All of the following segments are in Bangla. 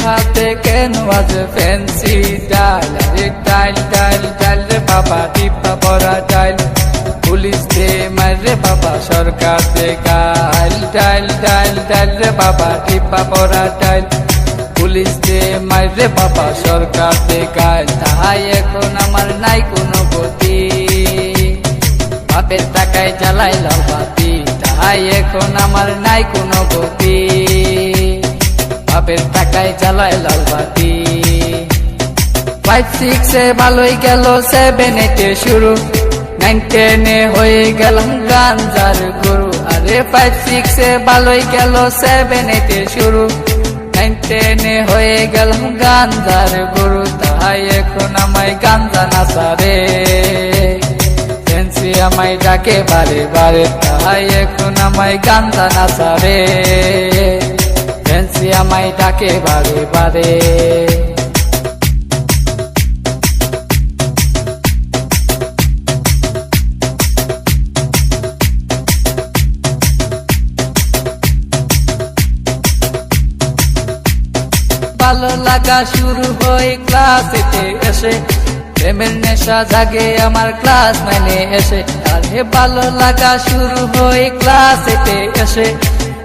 হাতে কেন আজ ফ্যান্সি ডাল? রে টাইল টাইল টাইল রে বাবা টিপা পরা টাইল পুলিশ দে মারে বাবা, সরকার দে গাইল টাইল টাইল টাইল রে বাবা টিপা পরা টাইল পুলিশ দে মারে বাবা, সরকার দে গাইল তাহাই এখন আমার নাই কোনো গতি। বাপের টাকায় জ্বালাই বাতি। তাহাই এখন আমার নাই কোনো গতি। বাপের টাকায় জ্বালায় লাল বাতি ফাইভ সিক্সে ভালোই গেল সেভেন শুরু। নাইন টেনে হয়ে গেলাম গাঞ্জার গুরু। আরে ফাইভ সিক্সে ভালোই গেল সেভেন এইটে শুরু। নাইন টেনে হয়ে গেলাম গাঞ্জার গুরু। তাই এখন আমায় গাঞ্জা নাচারে ফেন্সি আমায় ডাকে বারে বারে তাই এখন আমায় গাঞ্জা নাচারে ফেন্সি আমায় ডাকে বারে বারে। ভালো লাগা শুরু হয় ক্লাসেতে এসে। প্রেমের নেশা জাগে আমার ক্লাস নাইনে এসে। আরে ভালো লাগা শুরু হয় ক্লাসেতে এসে।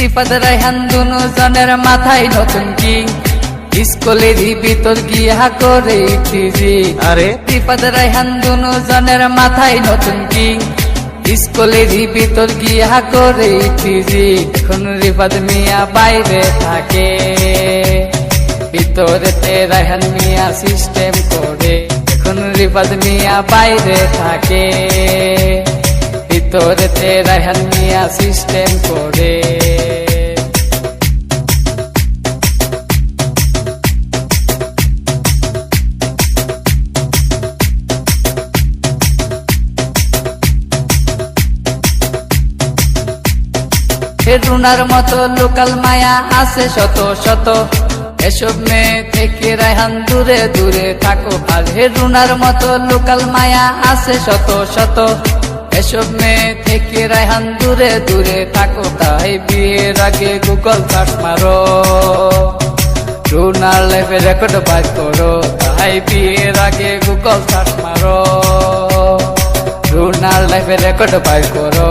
ত্রিপদ রায়হান দুনু জনের মাথায় নতুন কি। স্কুলেরই ভিতর গিয়া করে টিজি আরে? ত্রিপদ রায়হান দুনু জনের মাথায় নতুন কি। স্কুলেরই ভিতর গিয়া করে টিজি এখন রিপাদ মিয়া বাইরে থাকে। ভিতরেতে রায়হান মিয়া সিস্টেম করে। এখন রিপাদ মিয়া বাইরে থাকে। ভিতরেতে রায়হান মিয়া সিস্টেম করে। রুনার মতো লোকাল মায়া আছে শত শত। এসব মেয়ে থেকে রায়হান দূরে দূরে থাকো আর হে রুনার মতো লোকাল মায়া আছে শত শত। এসব মেয়ে থেকে রায়হান দূরে দূরে থাকো, তাই বিয়ের আগে গুগল সার্চ মারো। রুনার লাইফে রেকর্ড বাজ করো, তাই বিয়ের আগে গুগল সার্চ মারো। রুনার লাইফে রেকর্ড বাজ করো।